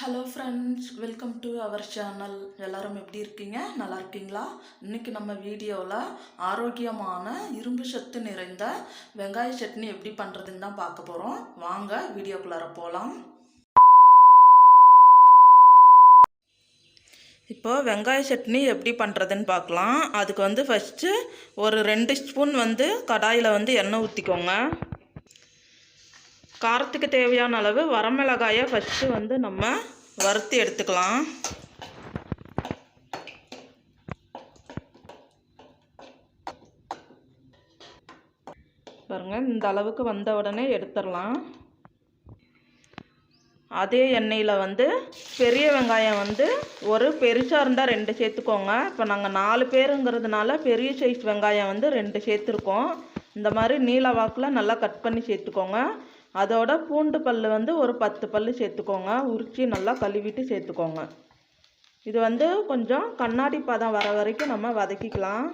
Hello friends welcome to our channel எல்லோரும் எப்படி இருக்கீங்க? நல்லா இருக்கீங்களா? இன்னைக்கு நம்ம வீடியோவில் ஆரோக்கியமான இரும்பு சத்து நிறைந்த வெங்காய சட்னி எப்படி பண்ணுறதுன்னு தான் பார்க்க போகிறோம் வாங்க வீடியோக்குள்ளார போகலாம் இப்போ வெங்காய சட்னி எப்படி பண்ணுறதுன்னு பார்க்கலாம். அதுக்கு வந்து ஃபஸ்ட்டு ஒரு ரெண்டு ஸ்பூன் வந்து கடாயில் வந்து எண்ணெய் ஊற்றிக்கோங்க காரத்துக்கு தேவையான அளவு வரமிளகாயை ஃபஸ்ட்டு வந்து நம்ம வறுத்து எடுத்துக்கலாம். பாருங்கள் இந்த அளவுக்கு வந்த உடனே எடுத்துடலாம். அதே எண்ணெயில் வந்து பெரிய வெங்காயம் வந்து ஒரு பெருசாக இருந்தால் ரெண்டு சேர்த்துக்கோங்க. இப்போ நாங்கள் நாலு பேருங்கிறதுனால பெரிய சைஸ் வெங்காயம் வந்து ரெண்டு சேர்த்துருக்கோம். இந்த மாதிரி நீல வாக்கில் நல்லா கட் பண்ணி சேர்த்துக்கோங்க. அதோட பூண்டு பல் வந்து ஒரு பத்து பல் சேர்த்துக்கோங்க. உரித்து நல்லா கழுவிட்டு சேர்த்துக்கோங்க. இது வந்து கொஞ்சம் கண்ணாடி பதம் வர வரைக்கும் நம்ம வதக்கிக்கலாம்.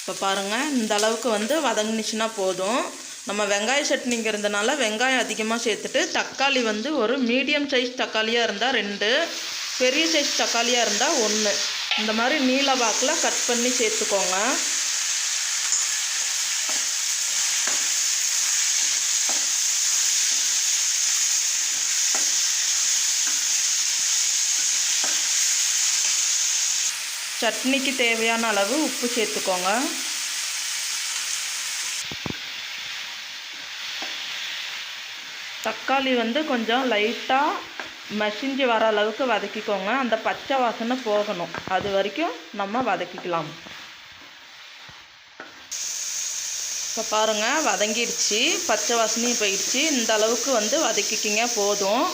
இப்போ பாருங்கள் இந்த அளவுக்கு வந்து வதங்கினுச்சுன்னா போதும். நம்ம வெங்காய சட்னிங்கிறதுனால வெங்காயம் அதிகமாக சேர்த்துட்டு தக்காளி வந்து ஒரு மீடியம் சைஸ் தக்காளியாக இருந்தால் ரெண்டு பெரிய சைஸ் தக்காளியாக இருந்தால் ஒன்று இந்த மாதிரி நீல வாக்கில் கட் பண்ணி சேர்த்துக்கோங்க. சட்னிக்கு தேவையான அளவு உப்பு சேர்த்துக்கோங்க. தக்காளி வந்து கொஞ்சம் லைட்டாக மசிஞ்சு வர அளவுக்கு வதக்கிக்கோங்க. அந்த பச்சை வாசனை போகணும். அது வரைக்கும் நம்ம வதக்கிக்கலாம். இப்போ பாருங்கள் வதங்கிடுச்சு. பச்சை வாசனையும் போயிடுச்சு. இந்த அளவுக்கு வந்து வதக்கிக்கிங்க போதும்.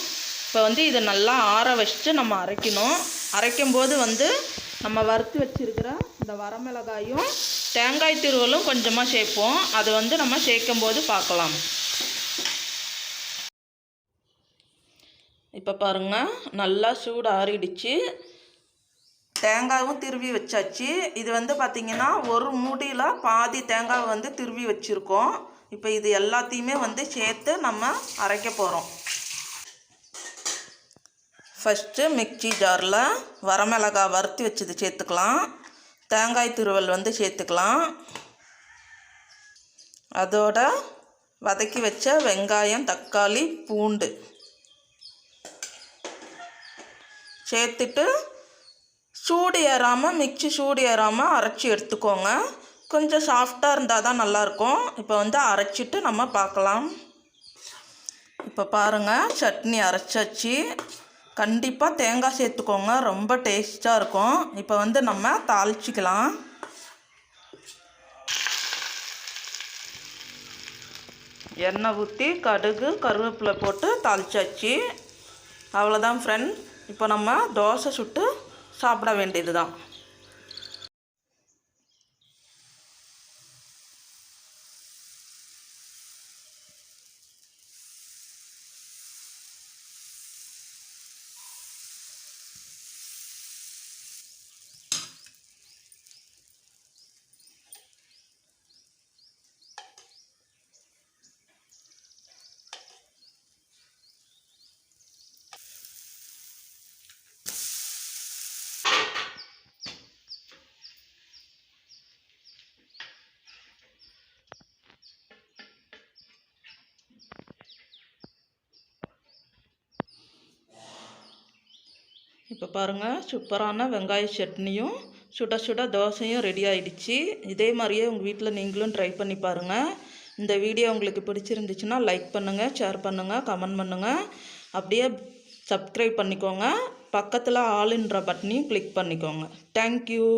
இப்போ வந்து இதை நல்லா ஆற வச்சுட்டு நம்ம அரைக்கணும். அரைக்கும்போது வந்து நம்ம வறுத்து வச்சுருக்கிற இந்த வரமிளகாயும் தேங்காய் திருவலும் கொஞ்சமாக சேர்ப்போம். அது வந்து நம்ம சேர்க்கும் போது பார்க்கலாம். இப்போ பாருங்கள் நல்லா சூடு ஆறிடுச்சு. தேங்காயும் திருவி வச்சாச்சு. இது வந்து பார்த்திங்கன்னா ஒரு மூடியில் பாதி தேங்காய் வந்து திருவி வச்சுருக்கோம். இப்போ இது எல்லாத்தையுமே வந்து சேர்த்து நம்ம அரைக்க போகிறோம் ஃபஸ்ட்டு மிக்சி ஜாரில் வரமிளகாய் வறுத்து வச்சது சேர்த்துக்கலாம். தேங்காய் துருவல் வந்து சேர்த்துக்கலாம். அதோட வதக்கி வச்ச வெங்காயம் தக்காளி பூண்டு சேர்த்துட்டு சூடு ஏறாமல் மிக்சி சூடு ஏறாமல் அரைச்சி எடுத்துக்கோங்க. கொஞ்சம் சாஃப்டாக இருந்தால் தான் நல்லாயிருக்கும். இப்போ வந்து அரைச்சிட்டு நம்ம பார்க்கலாம். இப்போ பாருங்கள் சட்னி அரைச்சாச்சு. கண்டிப்பாக தேங்காய் சேர்த்துக்கோங்க. ரொம்ப டேஸ்ட்டாக இருக்கும். இப்போ வந்து நம்ம தாளிச்சிக்கலாம். எண்ணெய் ஊற்றி கடுகு கருவேப்பிலை போட்டு தாளிச்சாச்சு. அவ்வளோதான் ஃப்ரெண்ட் இப்போ நம்ம தோசை சுட்டு சாப்பிட வேண்டியது தான் இப்போ பாருங்கள் சூப்பரான வெங்காய சட்னியும் சுட சுட தோசையும் ரெடி ஆகிடுச்சி இதே மாதிரியே உங்கள் வீட்டில் நீங்களும் ட்ரை பண்ணி பாருங்கள் இந்த வீடியோ உங்களுக்கு பிடிச்சிருந்துச்சுன்னா லைக் பண்ணுங்கள் ஷேர் பண்ணுங்கள் கமெண்ட் பண்ணுங்கள் அப்படியே சப்ஸ்கிரைப் பண்ணிக்கோங்க. பக்கத்தில் ஆளுன்ற பட்டனையும் கிளிக் பண்ணிக்கோங்க. தேங்க்யூ